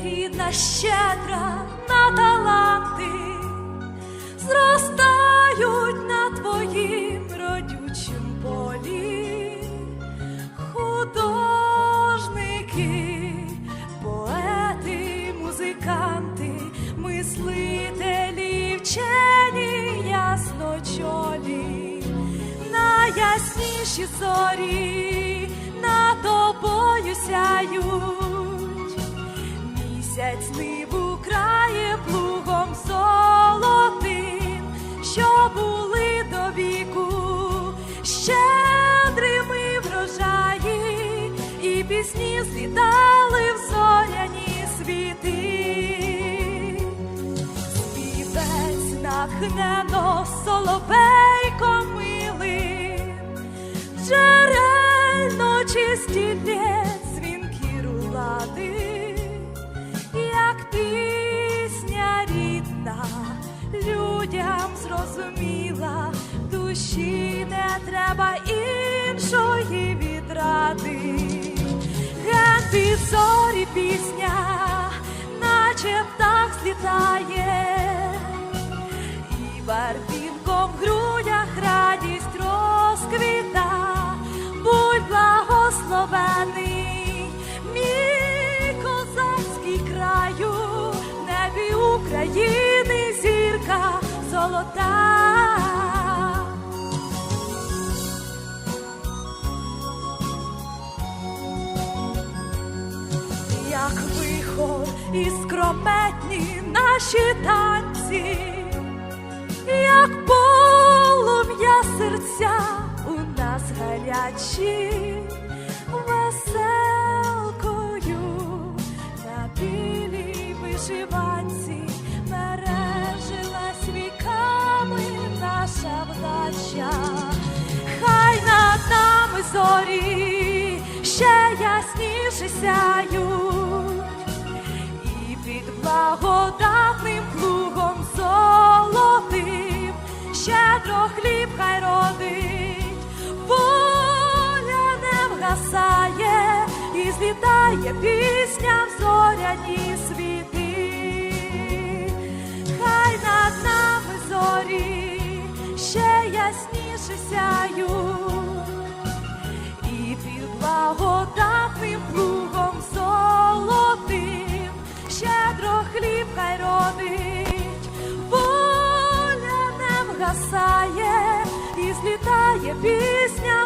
Україна щедра на таланти, зростають на твоїм родючим полі, художники, поети, музиканти, мислителі, вчені ясночолі, найясніші зорі над тобою сяють місяць ниву крає плугом золотим, що були до віку щедрими врожаї, і пісні злітали в зоряні світи. Співець нахнено соловейко милим, джерельно чисті людям зрозуміла, душі не треба іншої відради. Під зорі пісня, наче птах злітає, і барвінком в грудях радість розквіта, будь благословений, мій козацький краю, небі України зірка золота. як вихор і скрометні наші танці, як полум'я серця у нас гарячі, зорі ще ясніше сяють, і під благодатним плугом золотим щедро хліб хай родить, воля не вгасає і злітає пісня в зоряні світи, хай над нами зорі ще ясніше сяють хай родить, воля не вгасає і злітає пісня.